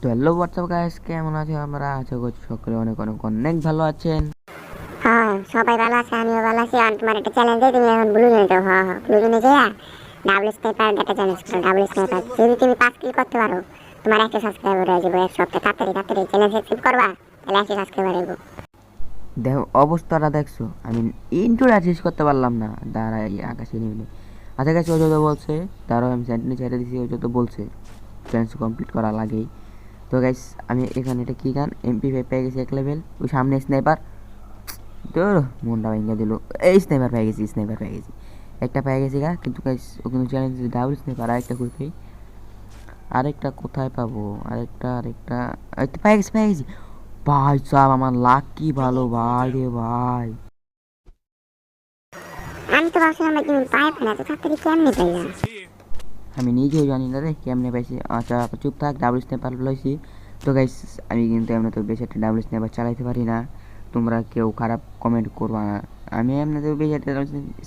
তো hello WhatsApp guys কেমন আছে আমরা? আশা করছি সকলে অনেক অনেক অনেক ভালো আছেন। হ্যাঁ সবাই ভালো আছে আমিও ভালো আছি। আর তোমার একটা চ্যালেঞ্জ দিয়ে তুমি এখন ব্লু জোনে যাও হ্যাঁ হ্যাঁ ব্লু জোনে যাইয়া ডাবল স্নাইপার চ্যালেঞ্জ করো ডাবল স্নাইপার যদি তুমি পাঁচ কিল করতে পারো তোমার একটা সাবস্ক্রাইবার হয়ে যাবে। এক সপ্তাহে তাড়াতাড়ি তাড়াতাড়ি চ্যালেঞ্জ অ্যাকসেপ্ট করবা তাহলে একটা সাবস্ক্রাইবার হইব দেখো অবস্থাটা দেখছ। আমি ইন্টুটা শেষ করতে পারলাম না। দাঁড়া এই আকাশে নেমে আচ্ছা ও যত বলছে দাঁড়াও আমি সেন্টেন্স ছেড়ে দিছি ও যত বলছে চ্যালেঞ্জ কমপ্লিট করা লাগেই। তো গাইস আমি এখানে এটা কী গান? এমপি ফাইভ পেয়ে গেছি এক লেভেল ওই সামনে স্নাইপার তো মনটা ভেঙে দিল। এই স্নাইপার পেয়ে গেছি স্নাইপার পেয়ে গেছি। একটা পেয়ে গেছি গা, কিন্তু গাইস ও কিন্তু চ্যালেঞ্জ ডাবল স্নাইপার আরেকটা করতে আরেকটা কোথায় পাবো? আরেকটা আরেকটা আরেকটা পেয়ে গেছি পেয়ে গেছি। ভাই সাহেব, আমার লাক কি ভালো ভাই রে ভাই। আমি তো ভাবছিলাম তুমি পাইবে না তো তাড়াতাড়ি কেমনে পাইলা আমি নিজেও জানি না রে কেমনে পাইছি। আচ্ছা চুপ থাক ডাবল স্ন্যাপার লইছি। তো গাইস আমি কিন্তু এমনি তো বেশি একটা ডাবল স্ন্যাপার চালাইতে পারি না। তোমরা কেউ খারাপ কমেন্ট করবা না। আমি এমনি তো বেশি একটা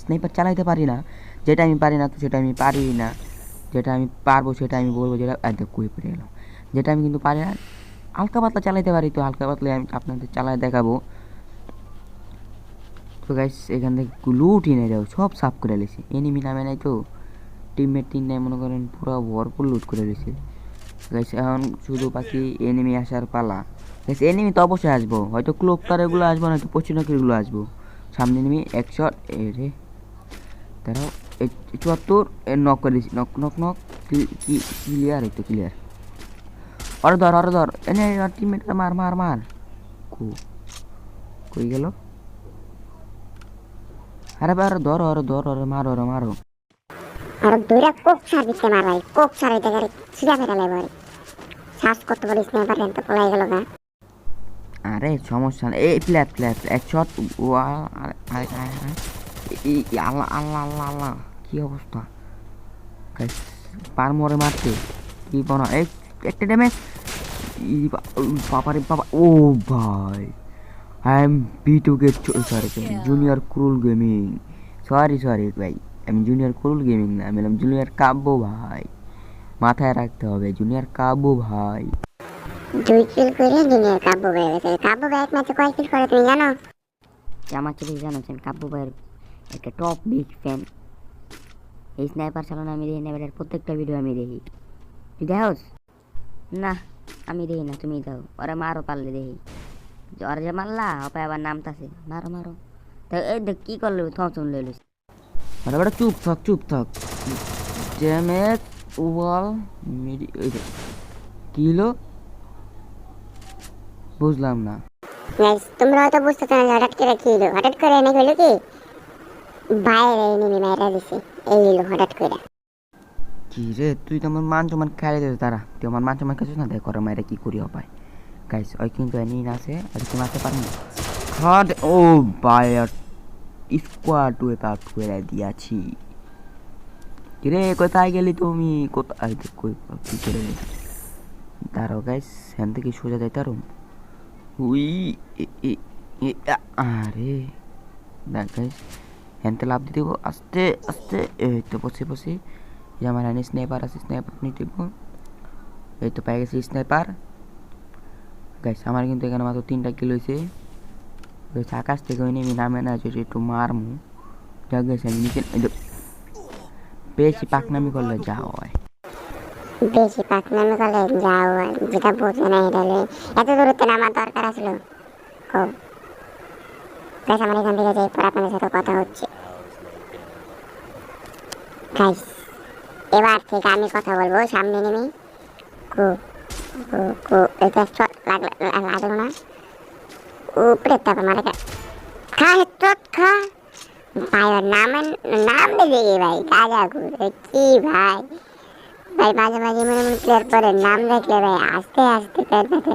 স্নাইপার চালাইতে পারি না। যেটা আমি পারি না তো সেটা আমি পারি না। যেটা আমি পারব, সেটা আমি বলব, যেটা দেখ কুয়ে পড়ে গেলাম যেটা আমি কিন্তু পারি না, হালকা পাতলা চালাইতে পারি তো, হালকা পাতলা আমি আপনাদের চালাই দেখাবো। তো গাইস এখান থেকে লুট এনে দাও সব সাফ করে লেছে। এনিমি নামে নাই তো। টিমমেট তিন নাই, মনে করেন, পুরো ভরপুর লুট করে দিয়েছে গাইস এখন শুধু বাকি এনিমি আসার পালা। গাইস এনিমি তো অবশ্যই আসব। হয়তো ক্লোক এগুলো আসব না তো পশ্চিমকেরগুলো আসব। সামনে এনিমি একশো এ রে। তারাও চুয়াত্তর নক করে দিয়েছি নক নক নক ক্লিয়ার তো ক্লিয়ার আরও ধর আরও ধর। এনে টিমমেট মার মার মার। কো, কই গেল? আরে আরে ধরো, আরও ধরো, আরে মারো আরে মারো। আর দুইটা কোক সার মারাই কোক সার হইতে গেলে ফেরা লাগবে শ্বাস করতে পারি স্নাইপার তো পলাই গেল গা। আরে সমস্যা নেই এই প্লেট প্লেট এক শট আরে আরে আল্লাহ আল্লাহ আল্লাহ আল্লাহ কি অবস্থা? পার মরে মারতে কি বনা এই একটা ড্যামেজ বাবারে বাবা ও ভাই। I am B to get sorry junior cruel gaming sorry sorry ভাই। আমি জুনিয়র ক্রুল গেমিং না আমি বললাম জুনিয়র কাব্য ভাই মাথায় রাখতে হবে জুনিয়র কাব্য ভাই. দুই কিল করে জুনিয়র কাব্য হয়ে গেছে কাব্য ভাই এক ম্যাচে কয় কিল করে তুমি জানো? আমার চোখে জানাচ্ছেন কাব্য ভাইয়ের একটা টপ বিগ ফ্যান এই স্নাইপার চালানো আমি দেখি না এবার প্রত্যেকটা ভিডিও আমি দেখি। তুই দেখোস? না আমি দেখি না তুমি দাও ওরা মারো পারলে দেখি। ওরা যে মারলা অপায় আবার নামতাছে। মারো মারো। তা এই দেখ কি করল? থমসম লইল আরে বেটা চুপ থাক চুপ থাক। ড্যামেজ ওয়াল মিডি কি হলো? বুঝলাম না। গাইস তোমরা হয়তো বুঝতে চাও না হঠাৎ করে কি হলো। হঠাৎ করে এনে হলো কি? বাইরে এনিমি মাইরা দিছে। এই হলো হঠাৎ করে। কি রে তুই তো আমার মান সম্মান খাই দে তারা তুই আমার মান সম্মান খাইছিস না? দেখ ওরা মায়েরা কি করি পায় গাইস ওই কিন্তু এনি আছে আর কি মারতে পারব খাট ও বাই স্কোয়াড টু এটা করে দিয়াছি। কিরে, কোথায় গেলি তুমি? কোথায় করে দাঁড়াও গাইস হ্যান থেকে সোজা যাই তারুম উই আরে, দেখ গাইস হ্যানতে লাভ দিয়ে দেবো। আস্তে আস্তে, এই তো বসে বসে। যে আমার এখানে স্নাইপার আছে স্নাইপার নিয়ে দেবো। এই তো পেয়ে গেছি স্নাইপার গাইস আমার কিন্তু এখানে মাত্র তিনটা কিল হয়েছে গাইস আকাশ থেকে ওই নেমে নামে না যে একটু মারমু যাক গেছে নিচে বেশি পাকনামি করলে যা হয় বেশি পাকনামি করলে যাও আর যেটা বোঝে না এটা এত দূরত্বে নামার দরকার আসলো ও গাইস আমার এখান থেকে যাই পর আপনাদের সাথে কথা হচ্ছে গাইস এবার থেকে আমি কথা বলব সামনে নেমে কু কু কু এটা লাগল লাগল না উপরে তারপর মারে খা হেডশট খা ভাই ওর নাম নাম দেখি ভাই, গাজা ঘুরে কি ভাই? ভাই, মাঝে মাঝে মনে মনে প্লেয়ার পরে নাম দেখলে ভাই, আস্তে আস্তে প্লেয়ার দেখলে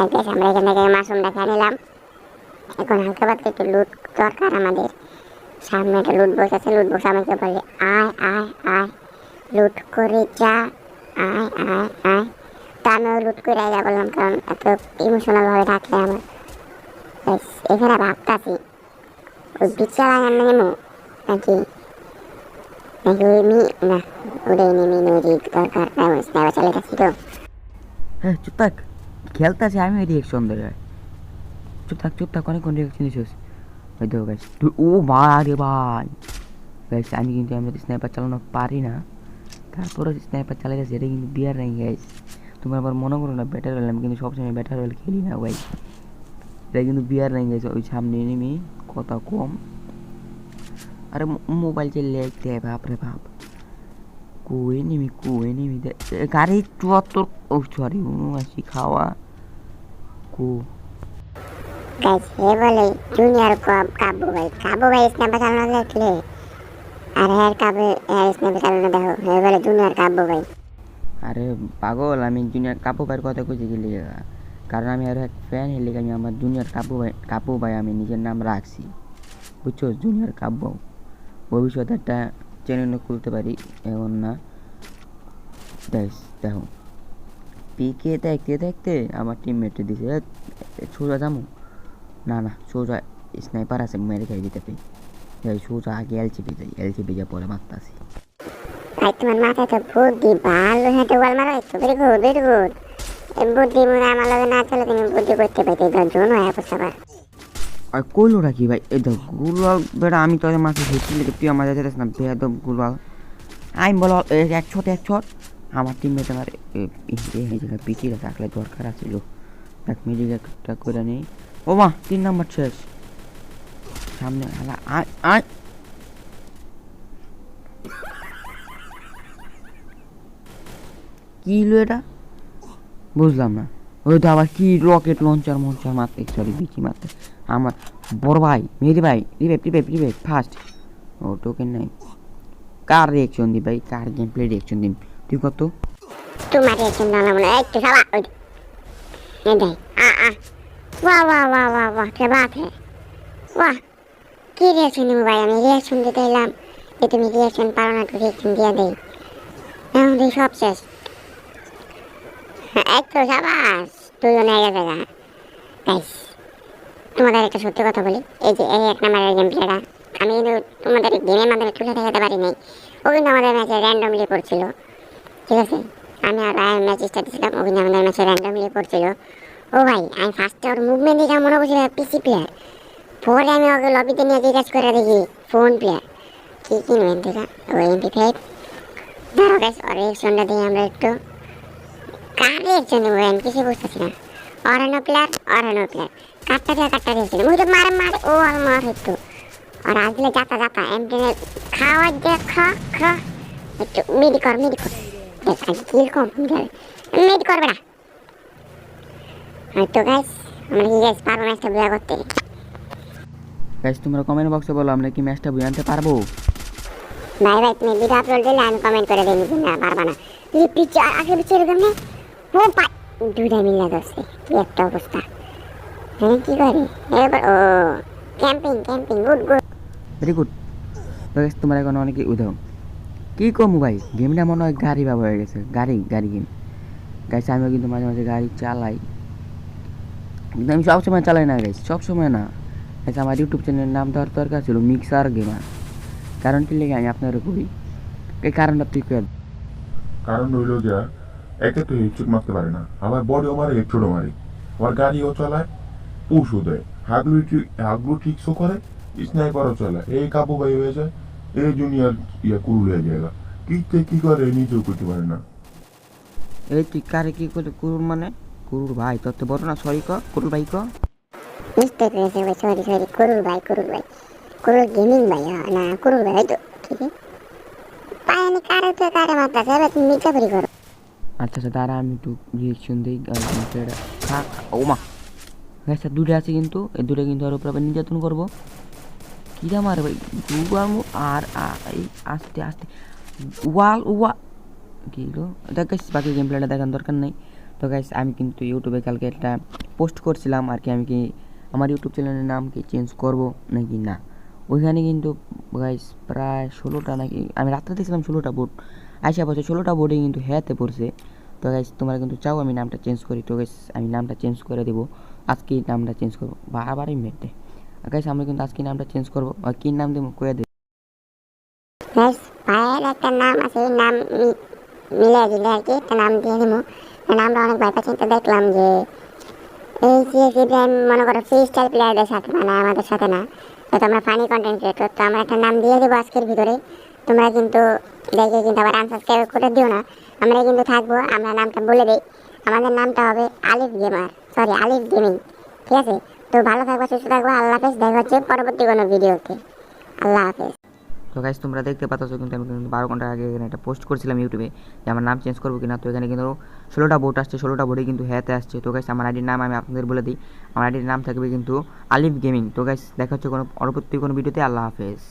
আমরা এখান থেকে মাসুম দেখা নিলাম। এখন হালকা পাতলা একটু লুট দরকার আমাদের। সামনে একটা লুট বক্স আছে লুট বক্স আমাকে বলে, আয় আয় আয়। লুট করে যা। আয় আয় আয়। তা আমি লুট করে যা বললাম, কারণ এত ইমোশনাল ভাবে থাকলে আমার। ওই নাকি? নাকি ওই মি, না, ওটাই নদী দরকার চালিয়ে থাকছি তো। হ্যাঁ চুপ থাক। খেলতে আছে আমি রিয়েকশন দেয় চুপ থাক চুপ থাক অনেকক্ষণ রিয়েকশন দিছিস ওই দেখো গাইস ও ভাই। ভাই আমি কিন্তু আমরা স্নাইপার চালানো পারি না। তারপরে স্নাইপার চালাই যাচ্ছে এটা কিন্তু বিয়ার নাই গাইস তুমি আবার মনে করো না ব্যাটার আমি কিন্তু সবসময় ব্যাটার রয়েল খেলি না গাইস এটা কিন্তু বিয়ার নাই গাইস ওই সামনে নেমে কথা কম। আরে মোবাইল চালিয়ে দেখতে বাপ রে বাপ। কই নেমি কই নেমি গাড়ি চুয়াত্তর ও সরি উনআশি খাওয়া। কো। গাইস হে বলে জুনিয়র কাবু ভাই। কাবু ভাই স্ন্যাপে চালানো দেখলে আর হ্যাঁ কাবু স্ন্যাপে চালানো দেখো হে বলে জুনিয়র কাবু ভাই। আরে পাগল আমি জুনিয়র কাপু ভাইয়ের কথা কইছি গেলি কারণ আমি আরও এক ফ্যান হেলে আমি আমার জুনিয়র কাপু ভাই কাপু ভাই আমি নিজের নাম রাখছি। বুঝছ? জুনিয়র কাব্য। ভবিষ্যতে একটা চ্যানেল খুলতে পারি এমন না। দেখ। পিকে দেখতে দেখতে আমার টিমমেটে দিছে। "এ, এ, সোজা যামু না না সোজা স্নাইপার আছে মেরে খাই দিতে পারি। যাই সোজা আগে এলচিপি যাই এলচিপি যা পরে মারতাছি। ভাই তোমার মাথায় তো বুদ্ধি ভালো হেঁটে ওয়াল মারা তো ভেরি গুড গুড বুদ্ধি মনে আমার লগে না চলে, তুমি বুদ্ধি করতে হয়ে পড়ছে আবার আর কি ভাই? এই দেখ গুলাল বেটা, আমি তোদের মাকে হেঁটে লেগে, তুই আমার যাইতেছ না বেদম গুলাল আমি বলো এক ছট এক ছট। আমার টিমমেট আমার পিছিয়ে থাকলে দরকার আছিল দেখ মিডিল একটা করে নেই। ও মা, তিন নাম্বার শেষ। সামনে আলা আয়। কি হলো এটা? বুঝলাম না। ওই তো আবার কি রকেট লঞ্চার মঞ্চার মারতে সরি বিচি মারতে। আমার বড় ভাই, মেরে ভাই রিভাইভ রিভাইভ রিভাইভ ফার্স্ট ও টোকেন নাই। কার রিয়াকশন দি ভাই? কার গেম প্লে রিয়াকশন দিন তুই কত? তোমার রিয়াকশন দাও না একটু খাওয়া ওই দেখ, আ আ। ওয়া ওয়া ওয়া ওয়া ওয়া কে বাত হে। ওয়া কি রিয়াকশন দিব ভাই? আমি রিয়াকশন দিতে এলাম। যে তুমি রিয়াকশন পারো না, তো রিয়াকশন দিয়ে দেই। এখন সব শেষ। হ্যাঁ, তো সাবাস দুজনে এক জায়গা। গাইস তোমাদের একটা সত্যি কথা বলি এই যে এই এক নাম্বারের গেম প্লেটা আমি কিন্তু তোমাদের গেমের মাধ্যমে তুলে দেখাতে পারি নাই ও কিন্তু আমাদের ম্যাচে র্যান্ডমলি পড়ছিল ঠিক আছে? আমি আর রায়ের ম্যাচ স্টার্ট দিয়েছিলাম ও কিন্তু আমাদের ম্যাচে র্যান্ডমলি পড়ছিল ও ভাই আমি ফার্স্টে ওর মুভমেন্ট দেখে মনে করছিল পিসি প্লেয়ার পরে আমি ওকে লবিতে নিয়ে জিজ্ঞাসা করে দেখি ফোন প্লেয়ার কি কিনবেন থেকে ও এমপি ফাইভ ধরো গ্যাস ওর রিয়েকশনটা দিয়ে আমরা একটু। কার রিয়েকশন দেবো আমি কিছু বুঝতেছি না। অরানো প্লেয়ার অরানো প্লেয়ার কাটটা দিয়ে কাটটা দিয়েছিল মুখে মারে মারে ও আর মার হইতো আর আসলে যাতা যাতা এমপি খাওয়া দিয়ে খা খা। একটু মিডি কর মিডি কর। দেখ আজ কিল কম করবে না। গাইস আমরা কি গাইস পারব ম্যাচটা করতে? গাইস তোমরা কমেন্ট বক্সে বলো আমরা কি ম্যাচটা আনতে পারব? ভাই ভাই তুমি ভিডিও আপলোড দিলে আমি কমেন্ট করে দিই না? পারবা না। তুই পিছে আগে পিছে এরকম নেই ও পাই। দুইটা মিলে ধরছে। কি একটা অবস্থা। হ্যাঁ কি করে? এবার ও camping camping good good very good guys তোমরা এখন অনেকে উদাও কি কমু ভাই? গেমটা মনে হয় গাড়ি বাবা হয়ে গেছে। গাড়ি গাড়ি গেম গাইস আমিও কিন্তু মাঝে মাঝে গাড়ি চালাই। কিন্তু আমি সবসময় চালাই না গাইস সবসময় না। গাইস আমার ইউটিউব চ্যানেলের নাম দেওয়ার দরকার ছিল মিক্সার গেমার কারণ কি লেগে আমি আপনার করি এই কারণটা তুই কারণ হইল গিয়া একে তো হেডশট মারতে পারে না। আবার বডিও মারে হেডশটও মারে। আবার গাড়িও চালায় পুষও দেয়। হাগলু হাগলু ঠিকসও করে? স্নাইপারও চালায়। এই কাবু ভাই হয়ে যায় এই জুনিয়র ইয়া কুরুল হয়ে যায় কিতে কি করে নিজেও করতে পারে না। এই তুই কারে কি করে কুরুর মানে? কুরুর ভাই তোর তো বড় না সরি ক কুরুর ভাই ক। মিস্টেক হয়েছে ভাই সরি সরি করুল ভাই করুল ভাই। করুল গেমিং ভাই হ্যাঁ, না করুল ভাই তো ঠিক আছে পায়ানি কারে তো কারে মারতেছে? এবার তুমি মির্জাপুরি করো। আচ্ছা আচ্ছা দাঁড়া, আমি একটু রিয়েকশন দিই আর এটা খা খা- ও মা গাছটা দুটো আছে কিন্তু, এই দুটো কিন্তু আর উপরে নির্যাতন করব। কী দাম আর ভাই গুগল আর এই আস্তে আস্তে, ওয়াল, ওয়া কী হলো? দেখ বাকি গেম প্লেটা দেখার দরকার নেই। তো গাইস আমি কিন্তু ইউটিউবে কালকে একটা পোস্ট করছিলাম, আর কি আমি কি আমার ইউটিউব চ্যানেলের নাম কি চেঞ্জ করব নাকি না? ওইখানে কিন্তু গাইস প্রায় ষোলোটা নাকি, আমি রাত্রে দেখছিলাম ষোলোটা বোর্ড আইসা বছর ষোলোটা বোর্ডে কিন্তু হ্যাতে পড়ছে। তো গাইস তোমরা কিন্তু চাও আমি নামটা চেঞ্জ করি। তো গাইস আমি নামটা চেঞ্জ করে দেবো। আজকে নামটা চেঞ্জ করব। বারবারই মেটে গাইস আমি কিন্তু আজকে নামটা চেঞ্জ করব। কী নাম দেবো কয়ে দেবো একটা নাম আছে নাম নাম মনে করো মানে আমাদের সাথে না। তো তোমরা ফানি কন্টেন্ট তো আমরা একটা নাম দিয়ে দেবো আজকের ভিতরে। তোমরা কিন্তু দেখে কিন্তু আবার আনসাবস্ক্রাইব করে দিও না। আমরা কিন্তু থাকব, আমরা নামটা বলে দিই। আমাদের নামটা হবে আলিফ গেমার সরি আলিফ গেমিং ঠিক আছে? তো ভালো থাকব, সুস্থ থাকব, আল্লাহ হাফেজ, দেখা হচ্ছে পরবর্তী কোনো ভিডিওতে। আল্লাহ হাফেজ। তো গাইস তোমরা দেখতে পাচ্ছ কিন্তু আমি কিন্তু বারো ঘণ্টা আগে এখানে একটা পোস্ট করছিলাম ইউটিউবে যে আমার নাম চেঞ্জ করব কিনা। তো এখানে কিন্তু ষোলোটা ভোট আসছে, ষোলোটা ভোটে কিন্তু হ্যাঁতে আসছে। তো গাইস আমার আইডির নাম আমি আপনাদের বলে দিই। আমার আইডির নাম থাকবে কিন্তু আলিফ গেমিং তো গাইস দেখা হচ্ছে কোনো পরবর্তী কোনো ভিডিওতে। আল্লাহ হাফেজ।